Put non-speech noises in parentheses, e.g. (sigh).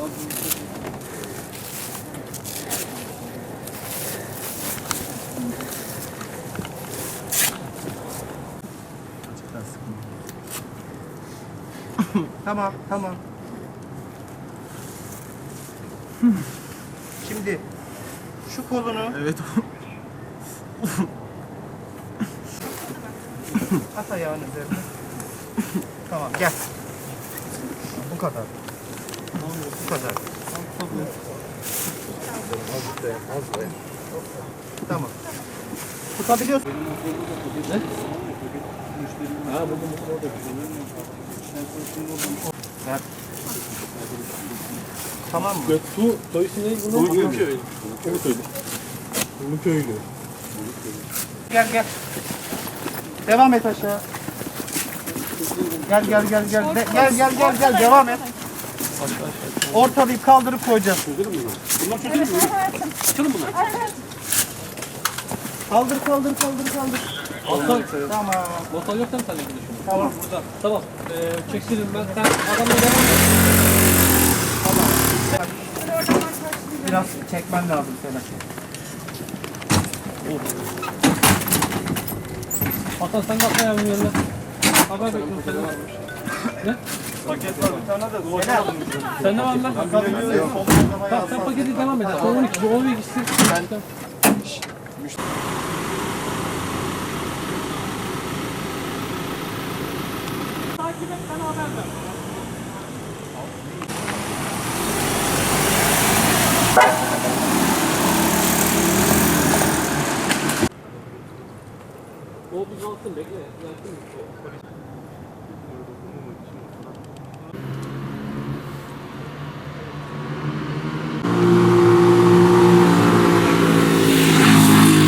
(laughs) Tamam, tamam. (laughs) Şimdi şu kolunu Evet. at ayağın üzerine. tamam, gel. Bu kadar. Bu kadar. Tamam. Tutabiliyorsun. Ver. Tamam mı? Göktuğ soy ismi neydi bunun? Uluköy. Uluköy. Uluköylü. Gel gel. Devam et aşağı. Gel gel gel gel. De- gel gel gel gel devam et. Ortalayıp kaldırıp koyacağız. Kaldır kaldır kaldır kaldır. Altan. Tamam. Motor yok değil mi sende şimdi? Tamam. Burada. Tamam. Ee, çektirin ben. Sen adamla devam et. Biraz çekmen lazım Sedat. Hasan sen kalk ayağımın yerine. Haber bekliyorum. Ne? Paket var bir tane de. Sedat. Sen ne var lan? Tamam sen paketi devam et. O 12, bu 12'si. Ben... Takip et bana haber ver. O bir kalksın bekle. Yaktın mı?